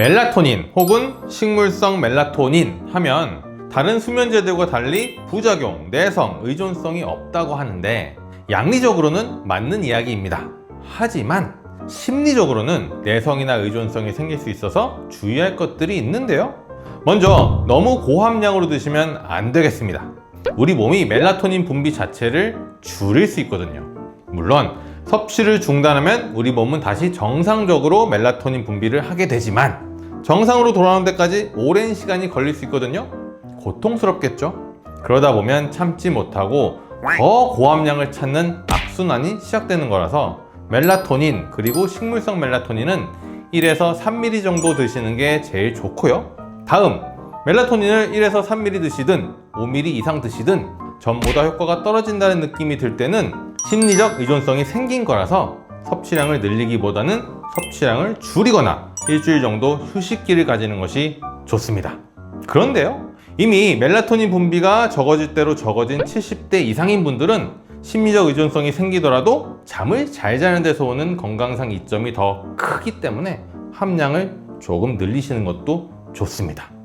멜라토닌 혹은 식물성 멜라토닌 하면 다른 수면제들과 달리 부작용, 내성, 의존성이 없다고 하는데 양리적으로는 맞는 이야기입니다. 하지만 심리적으로는 내성이나 의존성이 생길 수 있어서 주의할 것들이 있는데요. 먼저 너무 고함량으로 드시면 안 되겠습니다. 우리 몸이 멜라토닌 분비 자체를 줄일 수 있거든요. 물론 섭취를 중단하면 우리 몸은 다시 정상적으로 멜라토닌 분비를 하게 되지만 정상으로 돌아오는 데까지 오랜 시간이 걸릴 수 있거든요. 고통스럽겠죠? 그러다 보면 참지 못하고 더 고함량을 찾는 악순환이 시작되는 거라서 멜라토닌 그리고 식물성 멜라토닌은 1에서 3ml 정도 드시는 게 제일 좋고요. 다음 멜라토닌을 1에서 3ml 드시든 5ml 이상 드시든 전보다 효과가 떨어진다는 느낌이 들 때는 심리적 의존성이 생긴 거라서 섭취량을 늘리기보다는 섭취량을 줄이거나 일주일 정도 휴식기를 가지는 것이 좋습니다. 그런데요, 이미 멜라토닌 분비가 적어질 대로 적어진 70대 이상인 분들은 심리적 의존성이 생기더라도 잠을 잘 자는 데서 오는 건강상 이점이 더 크기 때문에 함량을 조금 늘리시는 것도 좋습니다.